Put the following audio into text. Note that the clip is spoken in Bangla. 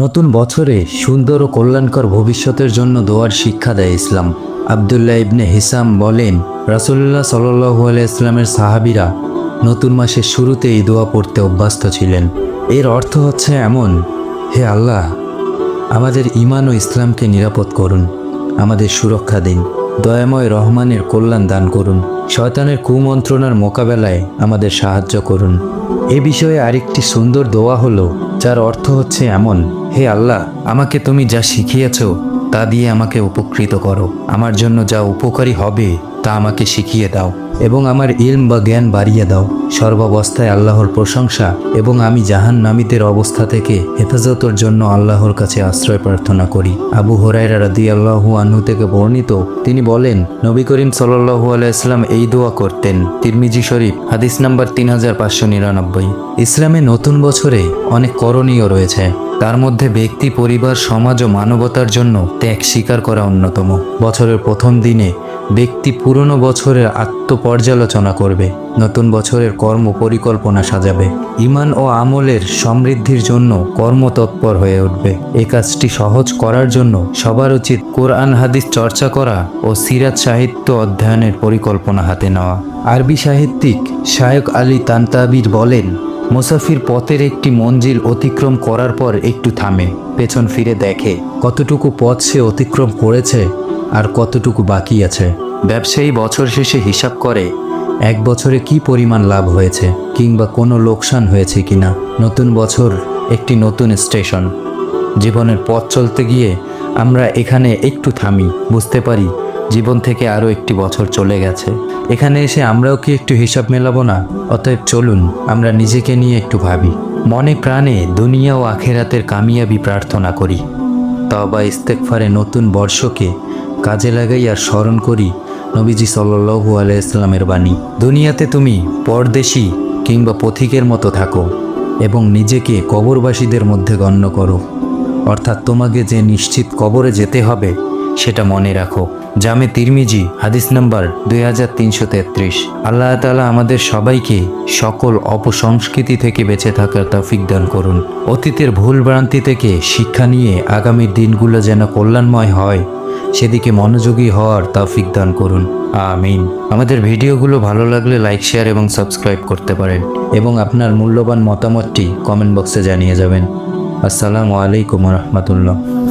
নতুন বছরে সুন্দর ও কল্যাণকর ভবিষ্যতের জন্য দোয়ার শিক্ষা দেয় ইসলাম। আবদুল্লাহ ইবনে হিসাম বলেন রাসুল্লাহ সাল্লু ইসলামের সাহাবিরা নতুন মাসের শুরুতে এই দোয়া পড়তে অভ্যস্ত ছিলেন। এর অর্থ হচ্ছে এমন, হে আল্লাহ, আমাদের ইমান ও ইসলামকে নিরাপদ করুন, আমাদের সুরক্ষা দিন। দয়াময় রহমানের কল্যাণ দান করুন। শয়তানের কুমন্ত্রণার মোকাবেলায় আমাদের সাহায্য করুন। এ বিষয়ে আরেকটি সুন্দর দোয়া হলো, যার অর্থ হচ্ছে এমন, হে আল্লাহ, আমাকে তুমি যা শিখিয়েছ তা দিয়ে আমাকে উপকৃত করো। আমার জন্য যা উপকারী হবে, তা আমাকে শিখিয়ে দাও এবং আমার ইলম বা জ্ঞান বাড়িয়ে দাও। সর্বাবস্থায় আল্লাহর প্রশংসা এবং আমি জাহান নামীদের অবস্থা থেকে হেফাজতের জন্য আল্লাহর কাছে আশ্রয় প্রার্থনা করি। আবু হরাইরা রাদি আল্লাহু আনহু থেকে বর্ণিত, তিনি বলেন, নবী করিম সাল্লাহু আলাইসলাম এই দোয়া করতেন। তিরমিজি শরীফ, হাদিস নাম্বার তিন হাজার পাঁচশো নিরানব্বই। ইসলামে নতুন বছরে অনেক করণীয় রয়েছে। তার মধ্যে ব্যক্তি, পরিবার, সমাজ ও মানবতার জন্য ত্যাগ স্বীকার করা অন্যতম। বছরের প্রথম দিনে ব্যক্তি পুরনো বছরের আত্মপর্যালোচনা করবে, নতুন বছরের কর্ম পরিকল্পনা সাজাবে। ইমান ও আমলের সমৃদ্ধির জন্য কর্মতৎপর হয়ে উঠবে। এ কাজটি সহজ করার জন্য সবার উচিত কোরআন, হাদিস চর্চা করা ও সিরাত সাহিত্য অধ্যয়নের পরিকল্পনা হাতে নেওয়া। আরবি সাহিত্যিক শায়ক আলী তান্তাবির বলেন মুসাফির পথের একটি মঞ্জিল অতিক্রম করার পর একটু থামে, পেছন ফিরে দেখে কতটুকু পথ সে অতিক্রম করেছে আর কতটুকু বাকি আছে। ব্যবসায়ী বছর শেষে হিসাব করে, এক বছরে কি পরিমাণ লাভ হয়েছে কিংবা কোনো লোকসান হয়েছে কিনা। নতুন বছর একটি নতুন স্টেশন। জীবনের পথ চলতে গিয়ে আমরা এখানে একটু থামি, বুঝতে পারি জীবন থেকে আরও একটি বছর চলে গেছে। এখানে এসে আমরাও কি একটু হিসাব মেলাবো না? অতএব চলুন, আমরা নিজেকে নিয়ে একটু ভাবি। মনে প্রাণে দুনিয়া ও আখেরাতের কামিয়াবি প্রার্থনা করি। তবা ইস্তেকফারে নতুন বর্ষকে কাজে লাগাই আর স্মরণ করি নবীজি সাল্লু আলাইস্লামের বাণী। দুনিয়াতে তুমি পরদেশি কিংবা পথিকের মতো থাকো এবং নিজেকে কবরবাসীদের মধ্যে গণ্য করো। অর্থাৎ তোমাকে যে নিশ্চিত কবরে যেতে হবে সেটা মনে রাখো। জামে তিরমিজি, হাদিস নাম্বার দুই হাজার তিনশো তেত্রিশ। আল্লাহ তালা আমাদের সবাইকে সকল অপসংস্কৃতি থেকে বেঁচে থাকার তৌফিক দান করুন। অতীতের ভুল ভ্রান্তি থেকে শিক্ষা নিয়ে আগামীর দিনগুলো যেন কল্যাণময় হয়, সেদিকে মনোযোগী হওয়ার তৌফিক দান করুন। আমিন। আমাদের ভিডিওগুলো ভালো লাগলে লাইক, শেয়ার এবং সাবস্ক্রাইব করতে পারেন এবং আপনার মূল্যবান মতামতটি কমেন্ট বক্সে জানিয়ে যাবেন। আসসালামু আলাইকুম রহমতুল্লাহ।